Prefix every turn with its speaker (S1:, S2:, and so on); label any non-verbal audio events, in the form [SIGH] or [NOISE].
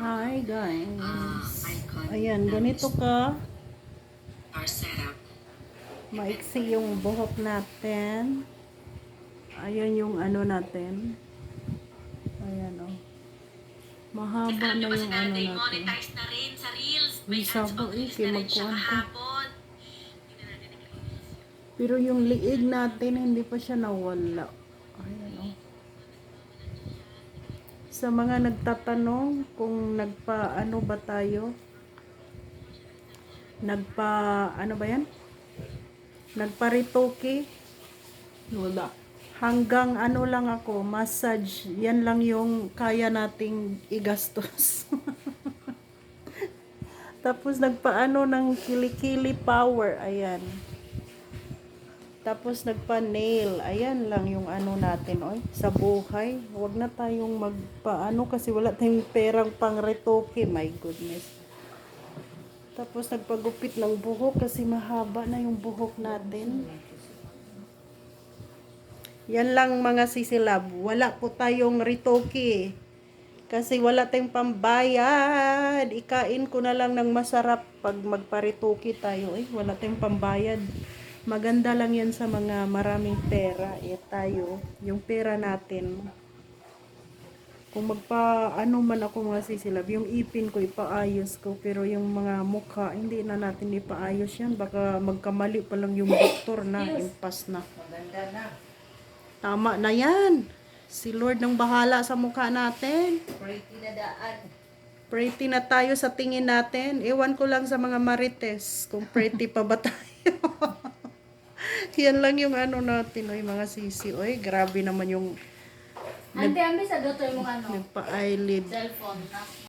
S1: Hi guys.
S2: icon
S1: Ayan, ganito ka.
S2: our setup.
S1: Maiksi yung buhok natin. Ayan yung ano natin. Ayan o. Oh. Mahaba na yung ano natin.
S2: monetize na rin sa Reels.
S1: May sabo eh,
S2: Reels
S1: kay
S2: na rin siya
S1: magkuhan. Pero yung liig natin, hindi pa siya nawala. Ayan o. Sa mga nagtatanong kung nagpa ano ba tayo, nagpa ano ba yan? Nagpa-retoke. Wala. Hanggang ano lang ako, massage. Yan lang yung kaya nating igastos. [LAUGHS] Tapos nagpaano ng kilikili power. Ayan. Tapos nagpa-nail. Ayan lang yung ano natin, oy. Sa buhay. Huwag na tayong magpaano kasi wala tayong perang pang retoke. My goodness. Tapos nagpagupit ng buhok kasi mahaba na yung buhok natin. Yan lang mga sisilab. Wala po tayong retoke. Kasi wala tayong pambayad. Ikain ko na lang ng masarap pag magparitoki tayo. Eh, wala tayong pambayad. Maganda lang yan sa mga maraming pera. Eh, tayo, yung pera natin. Kung magpa, ano man ako mga sisilab, yung ipin ko, ipaayos ko. Pero yung mga mukha, hindi na natin ipaayos yan. Baka magkamali pa lang yung doktor na, impas na.
S3: Maganda na.
S1: Tama na yan. Si Lord nang bahala sa mukha natin.
S3: Pretty na daan.
S1: Pretty na tayo sa tingin natin. Ewan ko lang sa mga marites kung pretty pa ba tayo. [LAUGHS] [LAUGHS] Yan lang yung ano natin, oy, mga sisi. Oy, grabe naman yung
S4: Ante, ambi sa dotoy mong ano,
S1: nagpa-eyelid.
S4: cellphone.